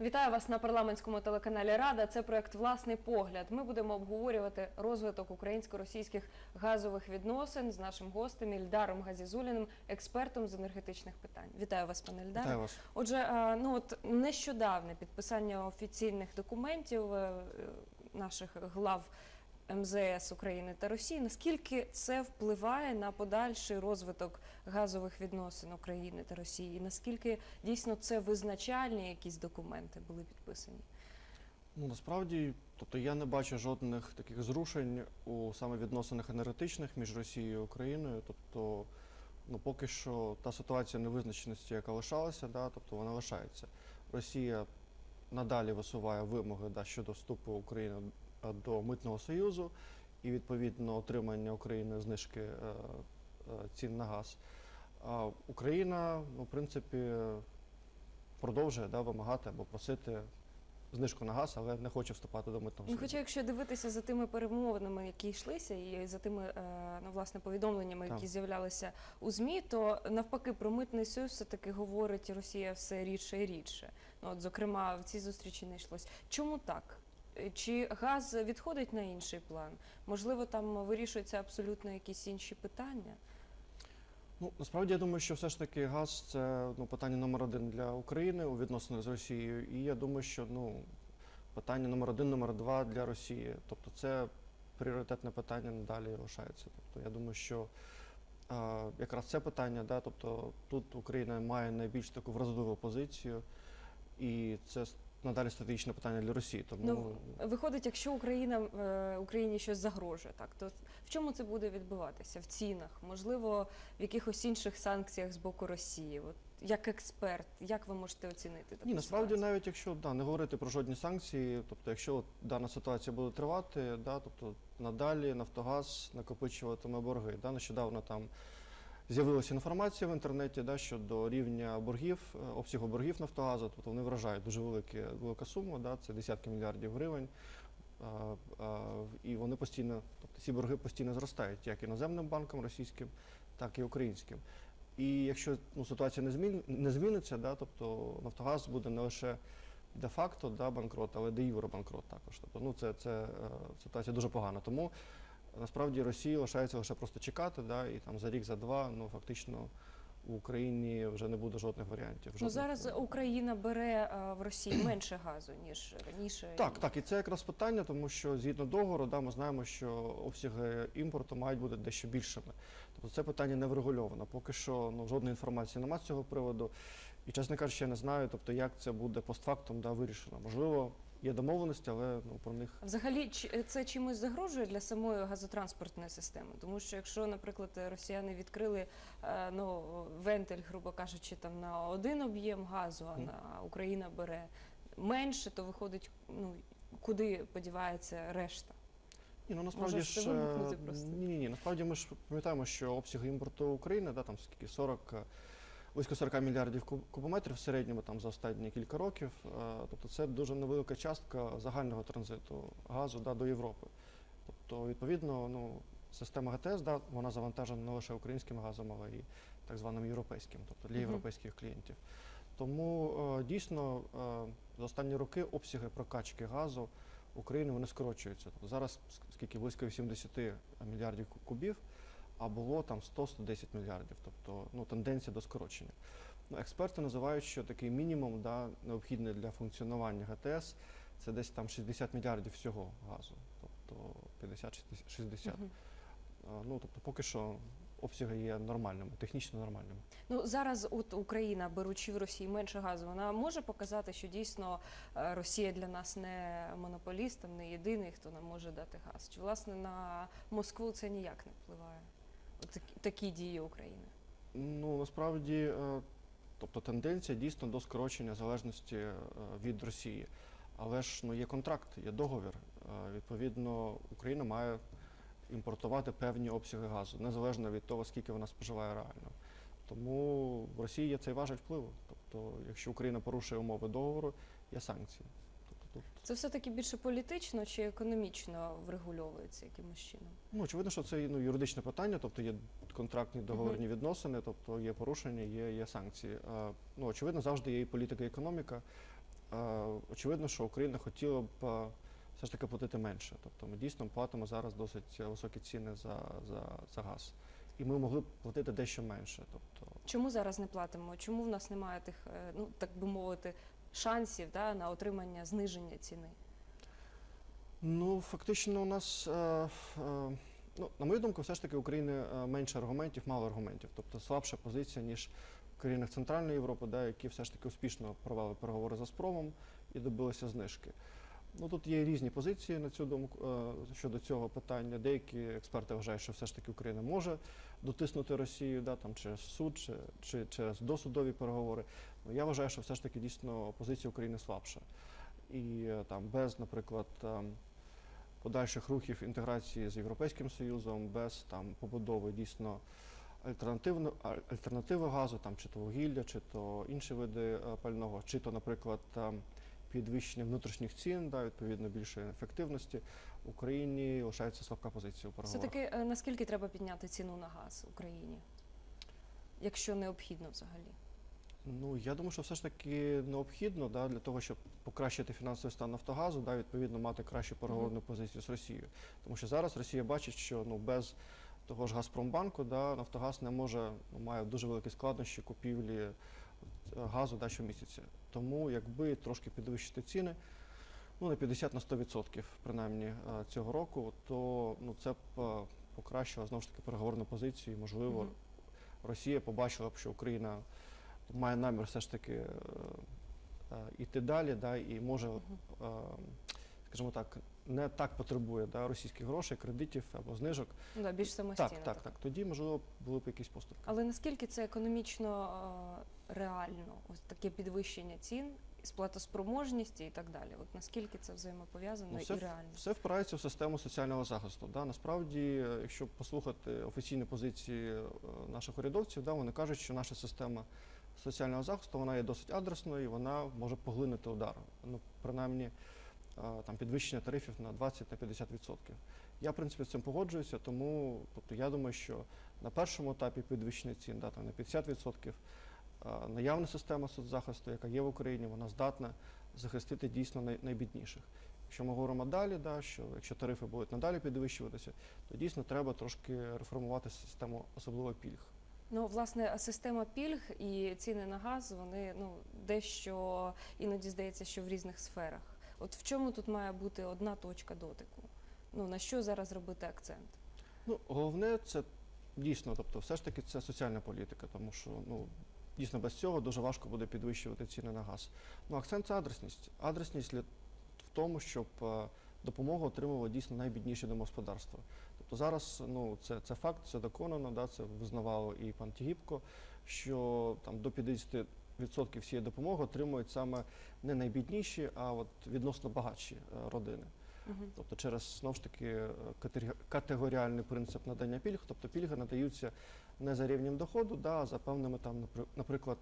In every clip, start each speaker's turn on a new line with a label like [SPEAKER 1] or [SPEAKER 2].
[SPEAKER 1] Вітаю вас на парламентському телеканалі Рада. Це проект Власний погляд. Ми будемо обговорювати розвиток українсько-російських газових відносин з нашим гостем Ільдаром Газізуліним, експертом з енергетичних питань. Вітаю вас, пане Ільдаре.
[SPEAKER 2] Вітаю вас.
[SPEAKER 1] Отже, е, ну от нещодавне підписання офіційних документів е, наших глав МЗС України та Росії. Наскільки це впливає на подальший розвиток газових відносин України та Росії? І наскільки дійсно це визначальні якісь документи були підписані?
[SPEAKER 2] Ну насправді, тобто я не бачу жодних таких зрушень у саме відносинах енергетичних між Росією і Україною. Тобто, ну поки що та ситуація невизначеності, яка лишалася, да, тобто вона лишається. Росія надалі висуває вимоги да, щодо вступу України до митного союзу і відповідно отримання Україною знижки е, е, цін на газ. А Україна, ну, в принципі, продовжує да, вимагати або просити знижку на газ, але не хоче вступати до митного
[SPEAKER 1] Ну, хоча, якщо дивитися за тими перемовинами, які йшлися, і за тими е, ну, власне повідомленнями, які з'являлися у змі, то навпаки про митний союз все таки говорить Росія все рідше і рідше. Ну от зокрема в цій зустрічі не йшлось. Чому так? Чи газ відходить на інший план? Можливо, там вирішуються абсолютно якісь інші питання?
[SPEAKER 2] Ну насправді я думаю, що все ж таки газ це ну питання номер один для України у відносинах з Росією. І я думаю, що ну питання номер один, номер два для Росії. Тобто це пріоритетне питання надалі лишається. Тобто я думаю, що е, якраз це питання, да, тобто тут Україна має найбільш таку вразливу позицію, і це надалі стратегічне питання для Росії. Тому
[SPEAKER 1] Ну, Виходить, якщо Україна е, Україні щось загрожує, так то в чому це буде відбуватися? В цінах, можливо, в якихось інших санкціях з боку Росії? От як експерт, як ви можете оцінити таку
[SPEAKER 2] Ні, насправді,
[SPEAKER 1] ситуацію?
[SPEAKER 2] навіть якщо да, не говорити про жодні санкції, тобто, якщо от дана ситуація буде тривати, да, тобто надалі Нафтогаз накопичуватиме борги. Да, нещодавно там з'явилася інформація в інтернеті да, щодо рівня боргів, е, обсягу боргів Нафтогазу, тобто вони вражають дуже великі, велика сума, да, це десятки мільярдів гривень. А, а, і вони постійно, тобто ці борги постійно зростають, як іноземним банкам російським, так і українським. І якщо ну, ситуація не, змін, не зміниться, да, тобто Нафтогаз буде не лише де-факто да, банкрот, але де юре банкрот також. Тобто, ну, це, це е, ситуація дуже погана. Тому насправді Росії лишається лише просто чекати, да, і там за рік, за два, ну фактично в Україні вже не буде жодних варіантів.
[SPEAKER 1] Ну зараз
[SPEAKER 2] е,
[SPEAKER 1] Україна бере е, в Росії менше газу ніж раніше.
[SPEAKER 2] Так, так, і це якраз питання, тому що згідно договору, да, ми знаємо, що обсяги імпорту мають бути дещо більшими. Тобто це питання не врегульовано. Поки що ну, жодної інформації немає з цього приводу. І, чесно кажучи, я не знаю, тобто, як це буде постфактум да, вирішено. Можливо, є домовленості, але ну, про них
[SPEAKER 1] Взагалі, чи- це чимось загрожує для самої газотранспортної системи? Тому що якщо, наприклад, росіяни відкрили е, ну, вентиль, грубо кажучи, там на один об'єм газу, а
[SPEAKER 2] Мгм.
[SPEAKER 1] на Україна бере менше, то виходить, ну куди подівається решта?
[SPEAKER 2] Ні, ну насправді
[SPEAKER 1] Може, це
[SPEAKER 2] ж
[SPEAKER 1] вибухнути
[SPEAKER 2] е,
[SPEAKER 1] просто?
[SPEAKER 2] ні, ні. Насправді ми ж пам'ятаємо, що обсяги імпорту України, да, там скільки 40, е, близько 40 мільярдів кубометрів в середньому там за останні кілька років. Е, Тобто це дуже невелика частка загального транзиту газу да, до Європи. Тобто, відповідно, ну, система ГТС, да, вона завантажена не лише українським газом, але і так званим європейським, тобто для європейських клієнтів. Тому е, дійсно е, за останні роки обсяги прокачки газу України вони скорочуються. Тобто зараз скільки близько 80 мільярдів кубів, а було там 100-110 мільярдів. Тобто ну, тенденція до скорочення. Ну, експерти називають, що такий мінімум да, необхідний для функціонування ГТС це десь там 60 мільярдів всього газу, тобто 50-60.
[SPEAKER 1] Мгм.
[SPEAKER 2] Ну тобто поки що обсяги є нормальними, технічно нормальними.
[SPEAKER 1] Ну зараз от Україна, беручи в Росії менше газу, вона може показати, що дійсно е, Росія для нас не монополіст, не єдиний, хто нам може дати газ. Чи власне на Москву це ніяк не впливає? Такі дії України.
[SPEAKER 2] Ну насправді, е, тобто тенденція дійсно до скорочення залежності е, від Росії. Але ж ну є контракт, є договір. Е, Відповідно, Україна має імпортувати певні обсяги газу, незалежно від того, скільки вона споживає реально. Тому в Росії є цей важель впливу. Тобто, якщо Україна порушує умови договору, є санкції. Тобто тут
[SPEAKER 1] Це все таки більше політично чи економічно врегульовується якимось чином?
[SPEAKER 2] Ну, очевидно, що це ну, юридичне питання, тобто є контрактні договірні відносини, тобто є порушення, є, є санкції. А, ну, очевидно, завжди є і політика, і економіка. е, очевидно, що Україна хотіла б все ж таки платити менше. Тобто ми дійсно платимо зараз досить високі ціни за, за, за газ. І ми могли б платити дещо менше. Тобто,
[SPEAKER 1] Чому зараз не платимо? Чому в нас немає тих, е, ну так би мовити, шансів да, на отримання зниження ціни?
[SPEAKER 2] ну, фактично, у нас, е, е, ну, на мою думку, все ж таки України е, менше аргументів, мало аргументів. Тобто слабша позиція, ніж в країнах Центральної Європи, да, які все ж таки успішно провели переговори з спромом і добилися знижки. Ну тут є різні позиції на цю думку е, щодо цього питання. Деякі експерти вважають, що все ж таки Україна може дотиснути Росію да, там, через суд чи, чи через досудові переговори. Ну, я вважаю, що все ж таки дійсно позиція України слабша. І е, там без, наприклад, подальших рухів інтеграції з Європейським Союзом, без там побудови дійсно альтернативно, аль- альтернативи газу, там чи то вугілля, чи то інші види е, пального, чи то, наприклад, там, підвищення внутрішніх цін, да, відповідно більшої ефективності, в Україні лишається слабка позиція у
[SPEAKER 1] Все
[SPEAKER 2] переговорах.
[SPEAKER 1] таки, е, наскільки треба підняти ціну на газ Україні, якщо необхідно взагалі?
[SPEAKER 2] Ну я думаю, що все ж таки необхідно да, для того, щоб покращити фінансовий стан Нафтогазу, да, відповідно мати кращу переговорну позицію з Росією. Тому що зараз Росія бачить, що ну без того ж Газпромбанку, да, Нафтогаз не може ну, має дуже великі складнощі купівлі газу да, щомісяця. Тому якби трошки підвищити ціни, ну на 50 на 100% принаймні е, цього року, то ну це б е, покращило знову ж таки переговорну позицію. І, можливо,
[SPEAKER 1] Мгм.
[SPEAKER 2] Росія побачила б, що Україна має намір все ж таки е, е, іти далі, да, і може, е, скажімо так, не так потребує да, російських грошей, кредитів або знижок.
[SPEAKER 1] Да, більш самостійно.
[SPEAKER 2] Так, так, так. Тоді, можливо, були б якісь поступки.
[SPEAKER 1] Але наскільки це економічно е, реально, ось таке підвищення цін, сплатоспроможності і так далі? От наскільки це взаємопов'язано
[SPEAKER 2] Ну,
[SPEAKER 1] і
[SPEAKER 2] в-
[SPEAKER 1] реально?
[SPEAKER 2] все впирається в систему соціального захисту. Да. Насправді, е, якщо послухати офіційні позиції е, наших урядовців, да, вони кажуть, що наша система соціального захисту вона є досить адресною і вона може поглинути удар. Ну, принаймні, е, там підвищення тарифів на 20-50%. Я, в принципі, з цим погоджуюся, тому тобто, я думаю, що на першому етапі підвищення цін да, там, на 50%, е, наявна система соцзахисту, яка є в Україні, вона здатна захистити дійсно най- найбідніших. Якщо ми говоримо далі, да, що якщо тарифи будуть надалі підвищуватися, то дійсно треба трошки реформувати систему особливо пільг.
[SPEAKER 1] Ну, власне, система пільг і ціни на газ, вони ну дещо іноді здається, що в різних сферах. От в чому тут має бути одна точка дотику? Ну на що зараз робити акцент?
[SPEAKER 2] Ну, головне це дійсно, тобто, все ж таки це соціальна політика, тому що ну, дійсно без цього дуже важко буде підвищувати ціни на газ. Ну, акцент це адресність. Адресність для- в тому, щоб е, допомогу отримували дійсно найбідніші домогосподарства. Тобто зараз ну, це, це факт, це доконано, да, це визнавало і пан Тігіпко, що там до 50% всієї допомоги отримують саме не найбідніші, а от відносно багатші е, родини.
[SPEAKER 1] Угу.
[SPEAKER 2] Тобто через знову ж таки е, категоріальний принцип надання пільг, тобто пільги надаються не за рівнем доходу, да, а за певними там, напри- наприклад,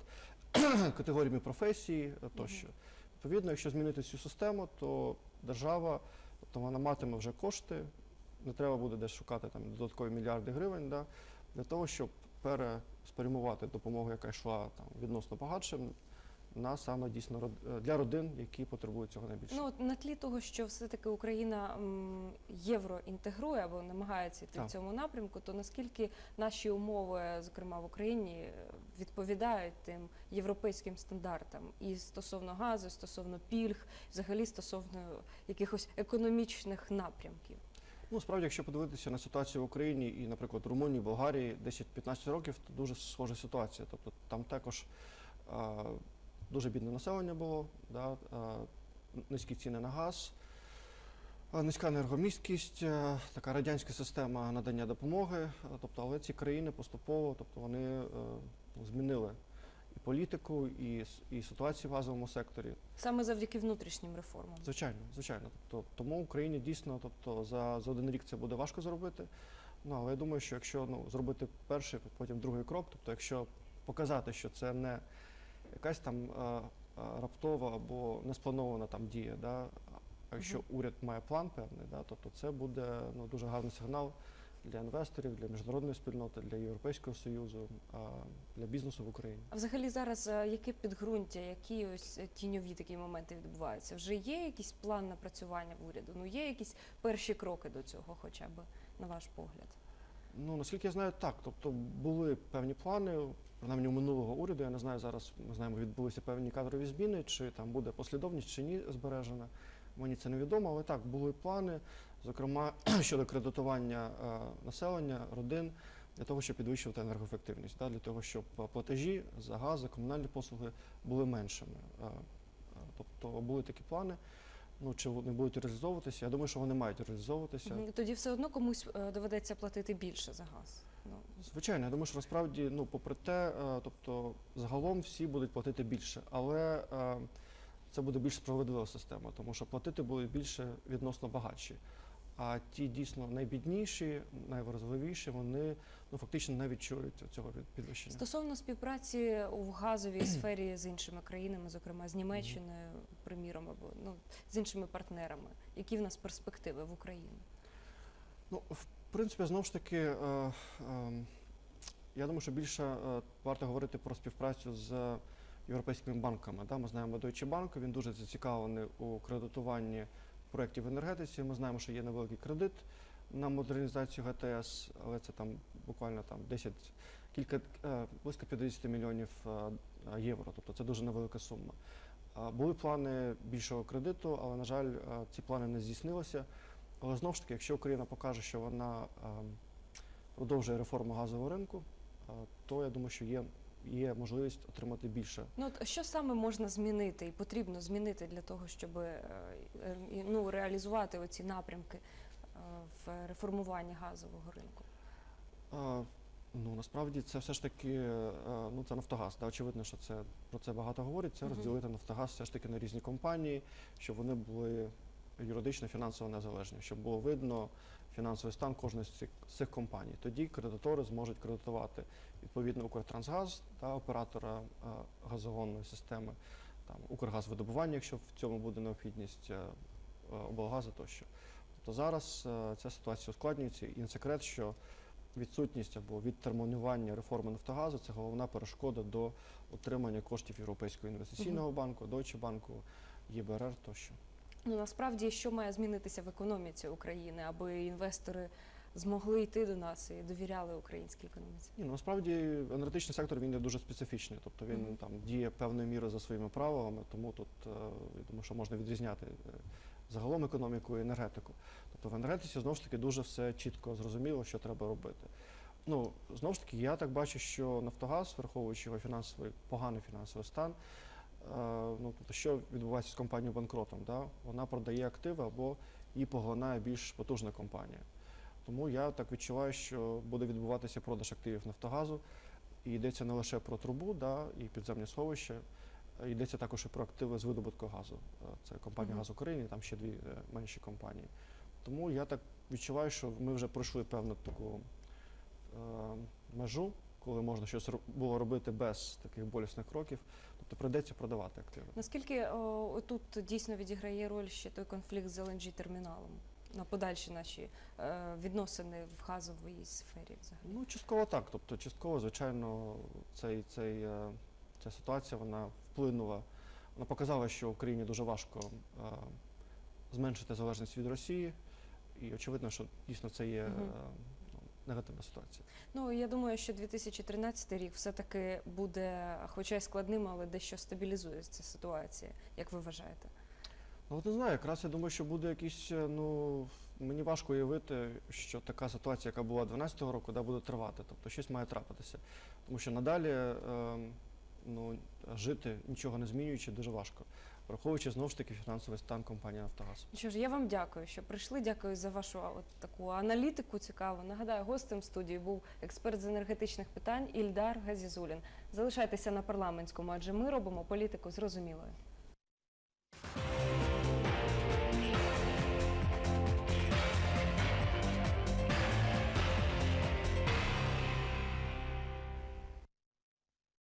[SPEAKER 2] категоріями професії е, тощо. Відповідно, якщо змінити цю систему, то держава, то вона матиме вже кошти, не треба буде десь шукати там додаткові мільярди гривень, да, для того, щоб переспрямувати допомогу, яка йшла там відносно багатшим, на саме дійсно е, для родин, які потребують цього найбільше.
[SPEAKER 1] Ну от на тлі того, що все-таки Україна м, євроінтегрує або намагається йти в цьому напрямку, то наскільки наші умови, зокрема в Україні, відповідають тим європейським стандартам і стосовно газу, стосовно пільг, взагалі стосовно якихось економічних напрямків?
[SPEAKER 2] Ну, справді, якщо подивитися на ситуацію в Україні і, наприклад, Румунії, Болгарії 10-15 років, то дуже схожа ситуація. Тобто там також дуже бідне населення було, да, низькі ціни на газ, низька енергомісткість, така радянська система надання допомоги. Тобто, але ці країни поступово, тобто вони е, змінили і політику, і, і ситуацію в газовому секторі.
[SPEAKER 1] Саме завдяки внутрішнім реформам.
[SPEAKER 2] Звичайно, звичайно. Тобто, тому Україні дійсно, тобто за, за один рік це буде важко зробити. Ну, але я думаю, що якщо ну, зробити перший, потім другий крок, тобто якщо показати, що це не якась там е, е, раптова або неспланована там дія, да, а якщо уряд має план певний, да, тобто це буде ну, дуже гарний сигнал для інвесторів, для міжнародної спільноти, для Європейського союзу, для бізнесу в Україні.
[SPEAKER 1] А взагалі зараз е, яке підґрунтя, які ось тіньові такі моменти відбуваються? Вже є якийсь план напрацювання в уряду? Ну є якісь перші кроки до цього, хоча б на ваш погляд?
[SPEAKER 2] Ну наскільки я знаю, так. Тобто були певні плани, принаймні у минулого уряду. Я не знаю зараз. Ми знаємо, відбулися певні кадрові зміни, чи там буде послідовність, чи ні збережена. Мені це невідомо, але так були плани, зокрема щодо кредитування е, населення, родин, для того, щоб підвищувати енергоефективність, для того, щоб е, платежі за газ, за комунальні послуги були меншими. Е, Тобто були такі плани. Ну чи вони будуть реалізовуватися? Я думаю, що вони мають реалізовуватися.
[SPEAKER 1] Тоді все одно комусь е, доведеться платити більше за газ. Ну,
[SPEAKER 2] Звичайно, я думаю, що насправді, ну, попри те, е, тобто загалом всі будуть платити більше, але е, це буде більш справедлива система, тому що платити будуть більше відносно багатші. А ті дійсно найбідніші, найвразливіші, вони ну фактично не відчують цього підвищення.
[SPEAKER 1] Стосовно співпраці у газовій сфері з іншими країнами, зокрема з Німеччиною, приміром, або ну з іншими партнерами, які в нас перспективи в Україні?
[SPEAKER 2] Ну, в принципі, знову ж таки, е, е, я думаю, що більше е, варто говорити про співпрацю з європейськими банками. Да? Ми знаємо Deutsche Bank, він дуже зацікавлений у кредитуванні проєктів в енергетиці. Ми знаємо, що є невеликий кредит на модернізацію ГТС, але це там буквально там 10, кілька, е, близько 50 мільйонів е, євро, тобто це дуже невелика сума. Е, Були плани більшого кредиту, але, на жаль, ці плани не здійснилися. Але знову ж таки, якщо Україна покаже, що вона ем, продовжує реформу газового ринку, то я думаю, що є, є можливість отримати більше.
[SPEAKER 1] Ну от що саме можна змінити і потрібно змінити для того, щоб е, ну, реалізувати оці напрямки е, в реформуванні газового ринку?
[SPEAKER 2] Е, Ну насправді це все ж таки е, ну це Нафтогаз. Да, очевидно, що це про це багато говорять. Це
[SPEAKER 1] Мгм.
[SPEAKER 2] розділити Нафтогаз все ж таки на різні компанії, щоб вони були юридично фінансово незалежні, щоб було видно фінансовий стан кожної з цих, компаній. Тоді кредитори зможуть кредитувати відповідно Укртрансгаз та оператора е, газогонної системи, там Укргазвидобування, якщо в цьому буде необхідність е, е, облгази тощо. Тобто зараз ця ситуація ускладнюється і не секрет, що відсутність або відтермінування реформи Нафтогазу це головна перешкода до отримання коштів Європейського інвестиційного банку, Deutsche банку, ЄБРР тощо.
[SPEAKER 1] Ну насправді, що має змінитися в економіці України, аби інвестори змогли йти до нас і довіряли українській економіці?
[SPEAKER 2] Ні, ну, насправді енергетичний сектор він є дуже специфічний, тобто він
[SPEAKER 1] Мгм.
[SPEAKER 2] там діє певною мірою за своїми правилами, тому тут е, я думаю, що можна відрізняти е, загалом економіку і енергетику. Тобто в енергетиці знову ж таки дуже все чітко зрозуміло, що треба робити. Ну знову ж таки, я так бачу, що Нафтогаз, враховуючи його фінансовий поганий фінансовий стан, ну тобто, що відбувається з компанією банкротом, да? вона продає активи або її поглинає більш потужна компанія. Тому я так відчуваю, що буде відбуватися продаж активів Нафтогазу. І йдеться не лише про трубу, да, і підземні сховища, йдеться також і про активи з видобутку газу. Е, Це компанія
[SPEAKER 1] Мгм.
[SPEAKER 2] Газ України, там ще дві е, менші компанії. Тому я так відчуваю, що ми вже пройшли певну таку е, межу, коли можна щось було робити без таких болісних кроків. Тобто прийдеться продавати активи.
[SPEAKER 1] Наскільки о, тут дійсно відіграє роль ще той конфлікт з LNG терміналом на подальші наші е, відносини в газовій сфері взагалі?
[SPEAKER 2] Ну, частково так. Тобто, частково, звичайно, цей, цей, е, ця ситуація вона вплинула. Вона показала, що Україні дуже важко е, зменшити залежність від Росії. І очевидно, що дійсно це є е, негативна ситуація.
[SPEAKER 1] Ну я думаю, що 2013 рік все-таки буде, хоча й складним, але дещо стабілізується ситуація, як ви вважаєте?
[SPEAKER 2] Ну, от не знаю, якраз я думаю, що буде якийсь, е, ну, мені важко уявити, що така ситуація, яка була 12-го року, да, буде тривати. Тобто щось має трапитися. Тому що надалі е, ну, жити, нічого не змінюючи, дуже важко. Враховуючи знову ж таки фінансовий стан компанії Нафтогаз.
[SPEAKER 1] Ну Що ж, я вам дякую, що прийшли. Дякую за вашу от таку аналітику цікаву. Нагадаю, гостем студії був експерт з енергетичних питань Ільдар Газізулін. Залишайтеся на парламентському, адже ми робимо політику зрозумілою.